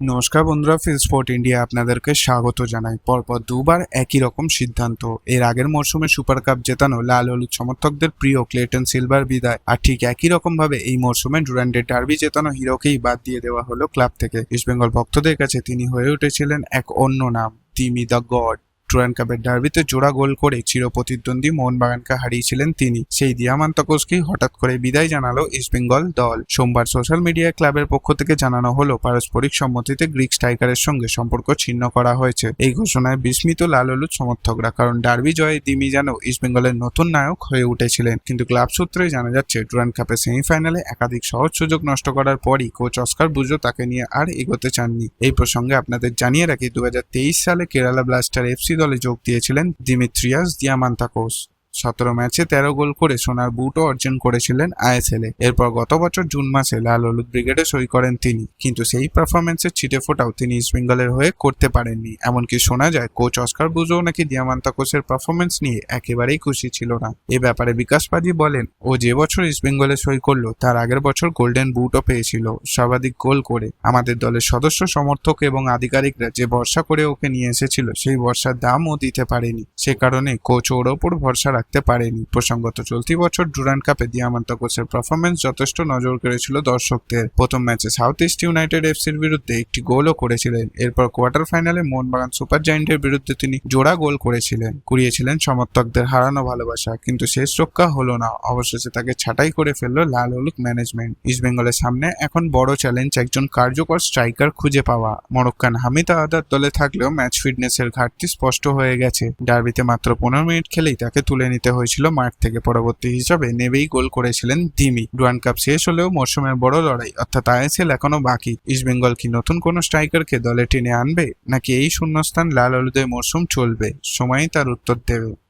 নমস্কার বন্ধুরা feel sport India আপনাদেরকে স্বাগত জানাই। পরপর দুবার একই রকম সিদ্ধান্ত। এর আগের মরশুমে সুপার কাপ জেতানো লাল হলুদ সমর্থকদের প্রিয় ক্লেটন সিলভার বিদায়। আর ঠিক একই রকম ভাবে এই মরশুমে ডুরান্ডের ডার্বি জেতানো হিরোকেই বাদ দিয়ে দেওয়া হলো ক্লাব থেকে। ইস্টবেঙ্গল ভক্তদের কাছে তিনি হয়ে উঠেছিলেন এক অন্য নাম তিমি দ্য গড টুরান কাপের ডার্বিতে জোড়া গোল করে চিরপ্রতিদ্বন্দ্বী মোহনবাগানকে হারিয়েছিলেন তিনি। সেই দিয়ামান্তকোসকেই হঠাৎ করে বিদায় জানালো ইস্টবেঙ্গল দল। সোমবার সোশ্যাল মিডিয়ায় ক্লাবের পক্ষ থেকে জানানো হলো, পারস্পরিক সম্মতিতে গ্রিক স্ট্রাইকারের সঙ্গে সম্পর্ক ছিন্ন করা হয়েছে। এই ঘোষণায় বিস্মিত লাল সমর্থকরা, কারণ ডার্বি জয়ে তিমি যেন ইস্টবেঙ্গলের নতুন নায়ক হয়ে উঠেছিলেন। কিন্তু ক্লাব সূত্রে জানা যাচ্ছে টুরান কাপের সেমিফাইনালে একাধিক সহজ সুযোগ নষ্ট করার পরই কোচ অস্কার বুজো তাকে নিয়ে আর এগোতে চাননি। এই প্রসঙ্গে আপনাদের জানিয়ে রাখি দু হাজার তেইশ সালে কেরালা ব্লাস্টার এফসি দলে যোগ দিয়েছিলেন দিমিত্রিয়াস দিয়ামান্তাকোস। সতেরো ম্যাচে তেরো গোল করে সোনার বুটও অর্জন করেছিলেন আইএসএল এরপর গত বছর জুন মাসে লাল হলুদ ব্রিগেডে সই করেন তিনি। কিন্তু সেই পারফরমেন্সের ছিটে ফোটাও তিনি ইস্টবেঙ্গলের হয়ে করতে পারেননি। এমনকি শোনা যায় কোচ অস্কার বুজো নাকি দিয়ামান্তাকোসের পারফরমেন্স নিয়ে একেবারেই খুশি ছিল না। এ ব্যাপারে বিকাশ পাজি বলেন, ও যে বছর ইস্টবেঙ্গলে সই করল, তার আগের বছর গোল্ডেন বুটও পেয়েছিল, সর্বাধিক গোল করে। আমাদের দলের সদস্য, সমর্থক এবং আধিকারিকরা যে ভরসা করে ওকে নিয়ে এসেছিল, সেই ভরসার দামও দিতে পারেনি। সে কারণে কোচ ওর ওপর ভরসা রাখতে পারেনি। প্রসঙ্গত, চলতি বছর ডুরান্ড কাপে দিয়ামান্তাকোসের পারফরমেন্স যথেষ্ট নজর কেড়েছিল দর্শকদের। প্রথম ম্যাচে সাউথ ইস্ট ইউনাইটেড এফসির বিরুদ্ধে একটি গোলও করেছিলেন। এরপর কোয়ার্টার ফাইনালে মোহনবাগান সুপার জায়েন্টের বিরুদ্ধে তিনি জোড়া গোল করেছিলেন। কুড়িয়েছিলেন সমর্থকদের হারানো ভালোবাসা, কিন্তু শেষ রক্ষা হলো না। অবশেষে তাকে ছাঁটাই করে ফেলল লাল হলুদ ম্যানেজমেন্ট ইস্টবেঙ্গলের সামনে এখন বড় চ্যালেঞ্জ একজন কার্যকর স্ট্রাইকার খুঁজে পাওয়া। মরক্কান হামিদ আহাদার দলে থাকলেও ম্যাচ ফিটনেসের ঘাটতি স্পষ্ট হয়ে গেছে। ডার্বিতে মাত্র পনেরো মিনিট খেলেই তাকে তুলে নিতে হয়েছিল মাঠ থেকে। পরবর্তী হিসাবে নেবেই গোল করেছিলেন ধিমি। ডুয়ান কাপ শেষ হলেও মরশুমের বড় লড়াই, অর্থাৎ আইএসএল এখনও বাকি। ইস্টবেঙ্গল কি নতুন কোনো স্ট্রাইকারকে দলে টেনে আনবে? নাকি এই শূন্যস্থান লাল হলুদের মরশুম চলবে? সময়ই তার উত্তর দেবে।